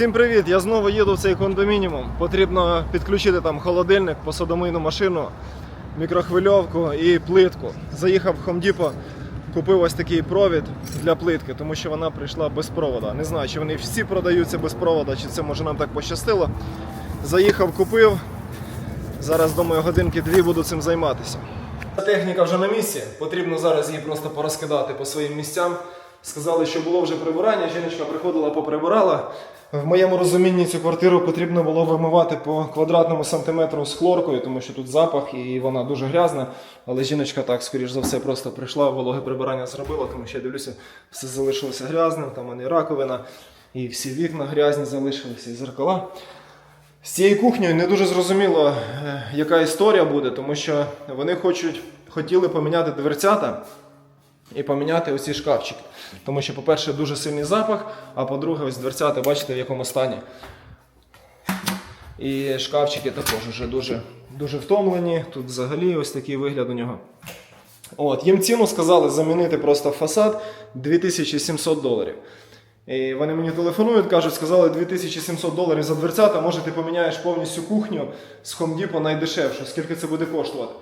Всім привіт! Я знову їду в цей кондомінімум. Потрібно підключити там холодильник, посудомийну машину, мікрохвильовку і плитку. Заїхав в Depot, купив ось такий провід для плитки, тому що вона прийшла без провода. Не знаю, чи вони всі продаються без провода, чи це може нам так пощастило. Заїхав, купив. Зараз думаю, годинки дві буду цим займатися. Техніка вже на місці. Потрібно зараз її просто порозкидати по своїм місцям. Сказали, що було вже прибирання. Жіночка приходила, поприбирала. В моєму розумінні цю квартиру потрібно було вимивати по квадратному сантиметру з хлоркою, тому що тут запах і вона дуже грязна. Але жіночка так, скоріш за все, просто прийшла, вологе прибирання зробила, тому що я дивлюся, все залишилося грязним. Там і раковина, і всі вікна грязні залишилися, і зеркала. З цією кухнею не дуже зрозуміло, е, яка історія буде, тому що вони хочуть, хотіли поміняти дверцята і поміняти оці шкафчики. Тому що, по-перше, дуже сильний запах, а по-друге, ось дверцята, бачите, в якому стані. І шкафчики також вже дуже, дуже втомлені. Тут взагалі ось такий вигляд у нього. От, їм ціну сказали замінити просто фасад 2700 доларів. І вони мені телефонують, кажуть, сказали 2700 доларів за дверцята, може ти поміняєш повністю кухню з Depot найдешевше, скільки це буде коштувати.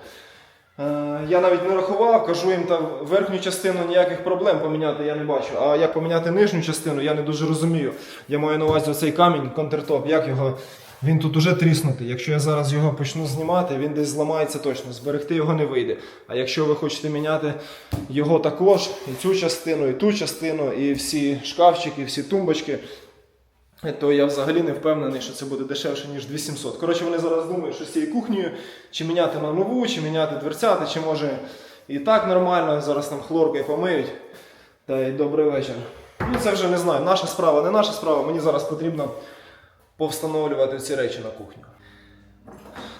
Е, Я навіть не рахував, кажу їм там верхню частину ніяких проблем поміняти я не бачу. А як поміняти нижню частину, я не дуже розумію. Я маю на увазі оцей камінь, контртоп, як його. Він тут уже тріснутий. Якщо я зараз його почну знімати, він десь зламається точно. Зберегти його не вийде. А якщо ви хочете міняти його також, і цю частину, і ту частину, і всі шкафчики, і всі тумбочки, то я взагалі не впевнений, що це буде дешевше, ніж 2700. Коротше, вони зараз думають, що з цією кухнею, чи міняти на нову, чи міняти дверцята, чи може і так нормально, зараз там хлоркою помиють. Та й добрий вечір. Ну це вже не знаю, наша справа, не наша справа. Мені зараз потрібно повстановлювати ці речі на кухню.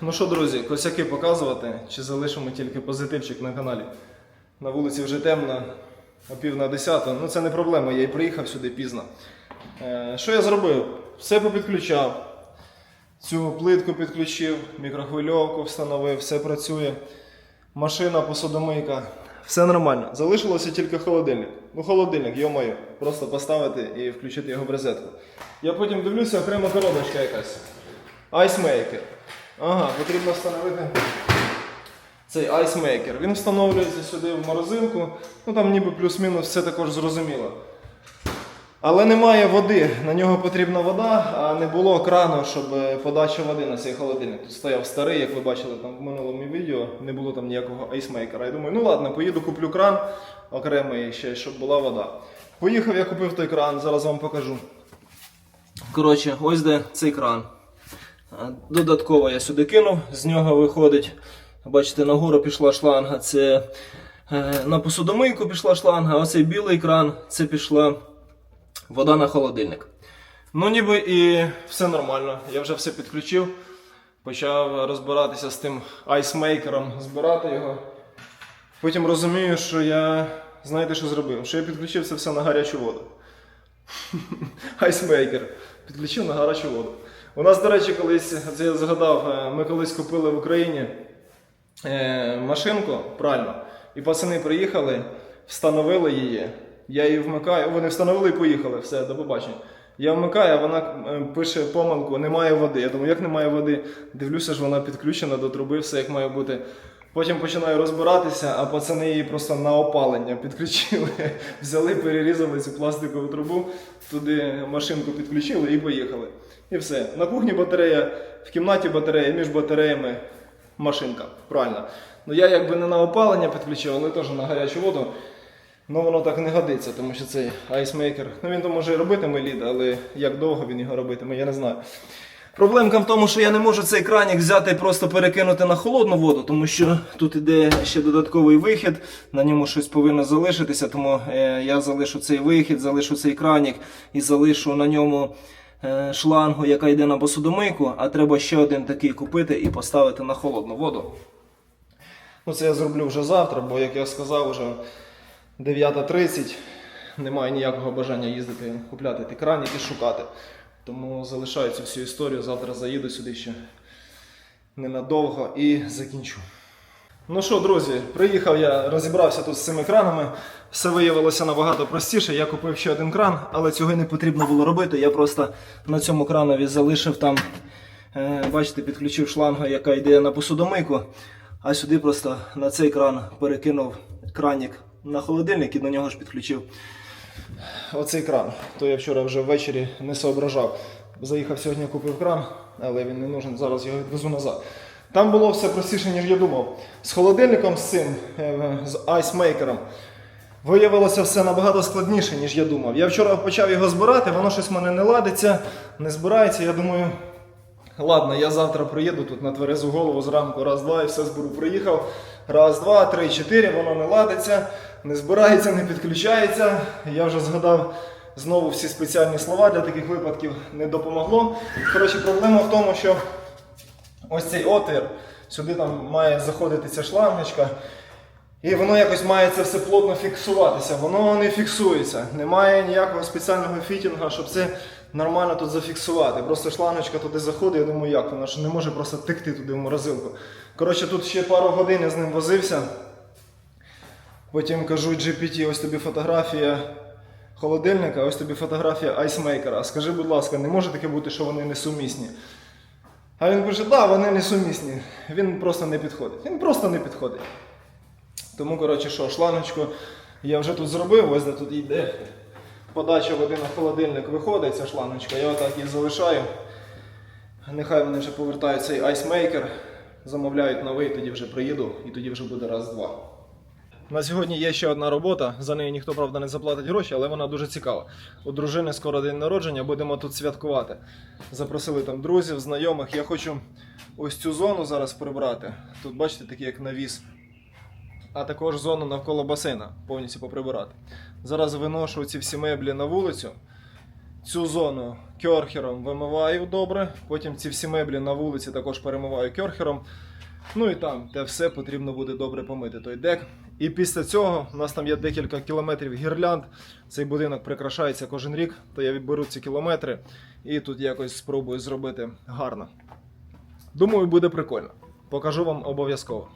Ну що, друзі, косяки показувати, чи залишимо тільки позитивчик на каналі. На вулиці вже темно, о пів на десяту. Ну це не проблема, я і приїхав сюди пізно. Е, Що я зробив? Все попідключав. Цю плитку підключив, мікрохвильовку встановив, все працює. Машина, посудомийка. Все нормально. Залишилося тільки холодильник. Ну, холодильник, йо-моє, просто поставити і включити його в розетку. Я потім дивлюся, окрема коробочка якась. Айсмейкер. Ага, потрібно встановити цей айсмейкер. Він встановлюється сюди в морозилку. Ну там ніби плюс-мінус все також зрозуміло. Але немає води, на нього потрібна вода, а не було крану, щоб е, подача води на цей холодильник. Тут стояв старий, як ви бачили там в минулому відео, не було там ніякого айсмейкера. Я думаю, ну ладно, поїду куплю кран окремий ще, щоб була вода. Поїхав, я купив той кран, зараз вам покажу. Коротше, ось де цей кран. Додатково я сюди кинув, з нього виходить, бачите, нагору пішла шланга, це е, на посудомийку пішла шланга, а оцей білий кран це пішла вода на холодильник. Ну, ніби і все нормально. Я вже все підключив. Почав розбиратися з тим айсмейкером, збирати його. Потім розумію, що я. Знаєте, що зробив? Що я підключив це все на гарячу воду. Айсмейкер. Підключив на гарячу воду. У нас, до речі, колись, це я згадав, е, ми колись купили в Україні е, машинку пральну, і пацани приїхали, встановили її. Я її вмикаю, вони встановили і поїхали. Все, до побачення. Я вмикаю, вона е, пише помилку, немає води. Я думаю, як немає води? Дивлюся, ж вона підключена до труби, все як має бути. Потім починаю розбиратися, а пацани її просто на опалення підключили. Взяли, перерізали цю пластикову трубу, туди машинку підключили і поїхали. І все. На кухні батарея, в кімнаті батарея, між батареями машинка. Правильно. Ну я якби не на опалення підключив, але теж на гарячу воду. Ну воно так не годиться, тому що цей айсмейкер, ну він то може і робитиме лід, але як довго він його робитиме, я не знаю. Проблемка в тому, що я не можу цей кранік взяти і просто перекинути на холодну воду, тому що тут іде ще додатковий вихід, на ньому щось повинно залишитися, тому е, я залишу цей вихід, залишу цей кранік і залишу на ньому е, шлангу, яка йде на посудомийку, а треба ще один такий купити і поставити на холодну воду. Ну, це я зроблю вже завтра, бо, як я сказав, вже 9.30. Немає ніякого бажання їздити, купляти ті краніки, шукати. Тому залишаю цю всю історію. Завтра заїду сюди ще ненадовго і закінчу. Ну що, друзі, приїхав я, розібрався тут з цими кранами. Все виявилося набагато простіше. Я купив ще один кран, але цього не потрібно було робити. Я просто на цьому кранові залишив там, е, бачите, підключив шлангу, яка йде на посудомийку. А сюди просто на цей кран перекинув кранік на холодильник і до нього ж підключив оцей кран. То я вчора вже ввечері не соображав. Заїхав сьогодні, купив кран, але він не нужен. Зараз його відвезу назад. Там було все простіше, ніж я думав. З холодильником з цим, е, з айсмейкером. Виявилося все набагато складніше, ніж я думав. Я вчора почав його збирати, воно щось в мене не ладиться, не збирається. Я думаю, ладно, я завтра приїду тут на тверезу голову зранку, раз, два, і все зберу. Приїхав. Раз, два, три, чотири, воно не ладиться, не збирається, не підключається. Я вже згадав знову всі спеціальні слова для таких випадків не допомогло. Коротше, проблема в тому, що ось цей отвір, сюди там має заходити ця шлангочка. І воно якось має це все плотно фіксуватися. Воно не фіксується. Немає ніякого спеціального фітінга, щоб це нормально тут зафіксувати. Просто шлангочка туди заходить, я думаю, як вона ж не може просто текти туди в морозилку. Коротше, тут ще пару годин я з ним возився. Потім кажу GPT, ось тобі фотографія холодильника, ось тобі фотографія айсмейкера. Скажи, будь ласка, не може таке бути, що вони несумісні? А він каже, да, вони несумісні. Він просто не підходить. Він просто не підходить. Тому, коротше, що, шланочку я вже тут зробив, ось де тут йде подача води на холодильник виходить, ця шланочка, я отак її залишаю. Нехай вони вже повертають цей айсмейкер, замовляють новий, тоді вже приїду і тоді вже буде раз-два. На сьогодні є ще одна робота. За неї ніхто, правда, не заплатить гроші, але вона дуже цікава. У дружини скоро день народження, будемо тут святкувати. Запросили там друзів, знайомих. Я хочу ось цю зону зараз прибрати. Тут, бачите, такий як навіс а також зону навколо басейна повністю поприбирати. Зараз виношу ці всі меблі на вулицю. Цю зону кьорхером вимиваю добре, потім ці всі меблі на вулиці також перемиваю кьорхером. Ну і там те все потрібно буде добре помити той дек. І після цього у нас там є декілька кілометрів гірлянд. Цей будинок прикрашається кожен рік, то я відберу ці кілометри і тут якось спробую зробити гарно. Думаю, буде прикольно. Покажу вам обов'язково.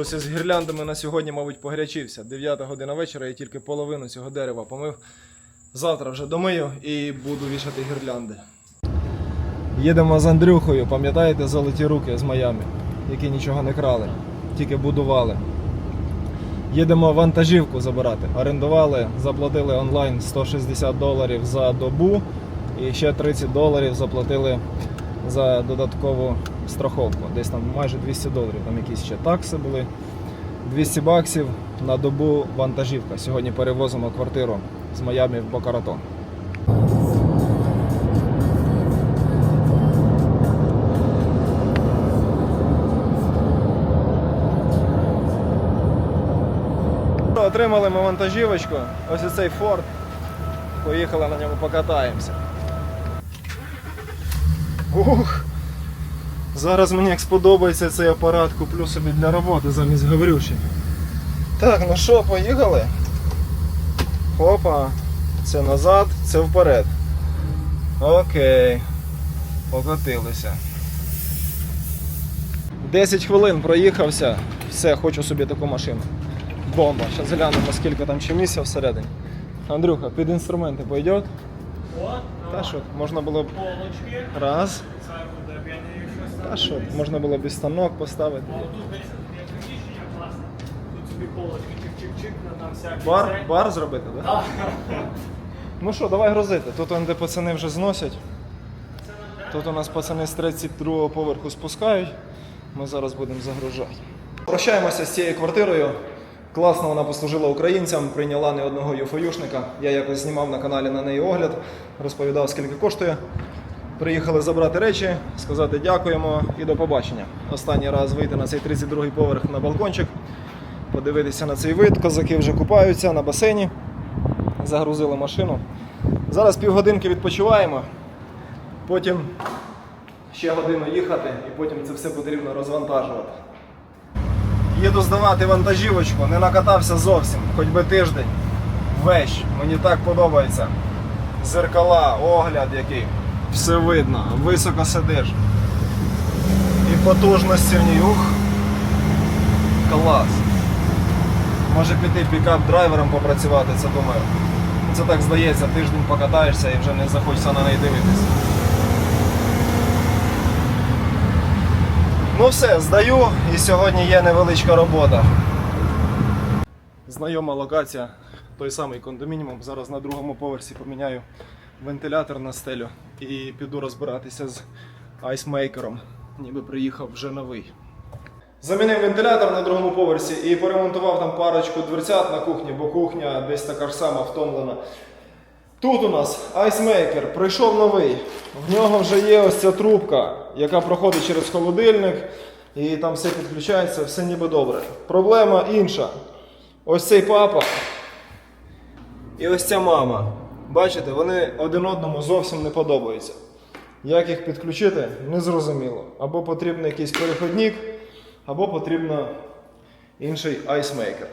Щось із гірляндами на сьогодні, мабуть, погрячився. 9 година вечора я тільки половину цього дерева помив. Завтра вже домию і буду вішати гірлянди. Їдемо з Андрюхою, пам'ятаєте золоті руки з Майами, які нічого не крали, тільки будували. Їдемо вантажівку забирати. Орендували, заплатили онлайн 160 доларів за добу і ще 30 доларів заплатили за додаткову страховку. Десь там майже 200 доларів. Там якісь ще такси були. 200 баксів на добу вантажівка. Сьогодні перевозимо квартиру з Майами в Бокаратон. Отримали ми вантажівочку. Ось цей Форд. Поїхали на ньому покатаємося. Ух! Зараз мені як сподобається цей апарат, куплю собі для роботи замість Гаврюші. Так, ну що, поїхали? Опа, це назад, це вперед. Окей. Покотилися. 10 хвилин проїхався. Все, хочу собі таку машину. Бомба. Зараз глянемо, скільки там ще місця всередині. Андрюха, під інструменти пойдет? Та що, можна було б полочки. раз. Сверху де п'яні щось. Та що, можна було б і станок поставити. Бар, бар зробити, так? Да? Ну що, давай грузити. Тут де пацани вже зносять. Тут у нас пацани з 32-го поверху спускають. Ми зараз будемо загружати. Прощаємося з цією квартирою. Класно вона послужила українцям, прийняла не одного юфоюшника. Я якось знімав на каналі на неї огляд, розповідав, скільки коштує. Приїхали забрати речі, сказати дякуємо і до побачення. Останній раз вийти на цей 32-й поверх на балкончик, подивитися на цей вид. Козаки вже купаються на басейні загрузили машину. Зараз півгодинки відпочиваємо, потім ще годину їхати і потім це все потрібно розвантажувати. Їду здавати вантажівочку, не накатався зовсім, хоч би тиждень. Вещь, мені так подобається. Зеркала, огляд який. Все видно, високо сидиш. І потужності в ній. Ух. Клас. Може піти пікап-драйвером попрацювати, це думаю. Це так здається, тиждень покатаєшся і вже не захочеться на неї дивитися. Ну все, здаю і сьогодні є невеличка робота. Знайома локація, той самий кондомініум. Зараз на другому поверсі поміняю вентилятор на стелю і піду розбиратися з айсмейкером. Ніби приїхав вже новий. Замінив вентилятор на другому поверсі і поремонтував там парочку дверцят на кухні, бо кухня десь така ж сама втомлена. Тут у нас айсмейкер, прийшов новий. В нього вже є ось ця трубка, яка проходить через холодильник, і там все підключається, все ніби добре. Проблема інша. Ось цей папа і ось ця мама. Бачите, вони один одному зовсім не подобаються. Як їх підключити, незрозуміло. Або потрібен якийсь переходник, або потрібно інший айсмейкер.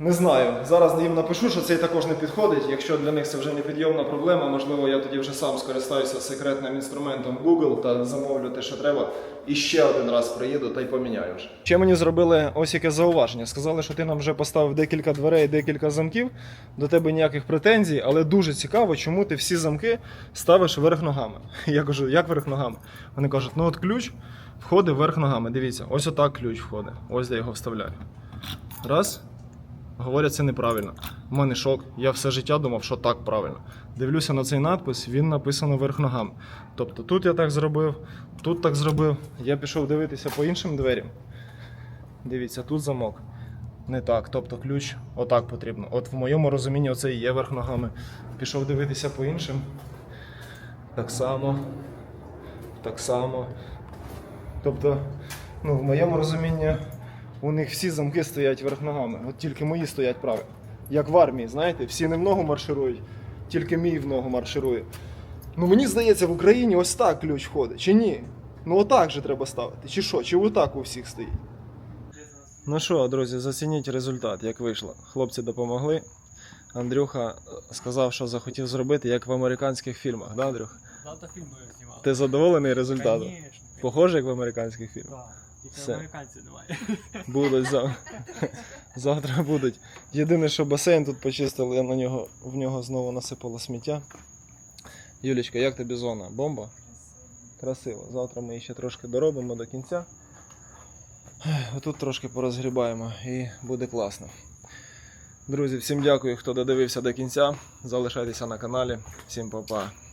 Не знаю. Зараз їм напишу, що цей також не підходить. Якщо для них це вже не підйомна проблема, можливо, я тоді вже сам скористаюся секретним інструментом Google та замовлю те, що треба. І ще один раз приїду та й поміняю вже. Ще мені зробили ось яке зауваження. Сказали, що ти нам вже поставив декілька дверей, декілька замків. До тебе ніяких претензій, але дуже цікаво, чому ти всі замки ставиш вверх ногами. Я кажу, як вверх ногами? Вони кажуть, ну от ключ входить вверх ногами. Дивіться, ось отак ключ входить. Ось я його вставляю. Раз. Говорять, це неправильно. У мене шок. Я все життя думав, що так правильно. Дивлюся на цей надпис, він написано вверх ногами. Тобто тут я так зробив, тут так зробив. Я пішов дивитися по іншим дверям. Дивіться, тут замок. Не так. Тобто ключ отак потрібно. От в моєму розумінні оце і є верх ногами. Пішов дивитися по іншим. Так само. Так само. Тобто, ну, в моєму розумінні у них всі замки стоять верх ногами. От тільки мої стоять правильно. Як в армії, знаєте, всі не в ногу марширують, тільки мій в ногу марширує. Ну мені здається, в Україні ось так ключ входить, чи ні? Ну отак же треба ставити. Чи що? Чи отак у всіх стоїть? Ну що, друзі, зацініть результат, як вийшло. Хлопці допомогли. Андрюха сказав, що захотів зробити, як в американських фільмах, да, Андрюх? Завтра фільм. Ти задоволений результатом? Конечно. Похоже, як в американських фільмах? Да. Тільки Все. американців немає. Будуть за... завтра будуть. Єдине, що басейн тут почистили, я на нього, в нього знову насипало сміття. Юлічка, як тобі зона? Бомба? Красиво. Завтра ми її ще трошки доробимо до кінця. Отут трошки порозгрібаємо і буде класно. Друзі, всім дякую, хто додивився до кінця. Залишайтеся на каналі. Всім па-па.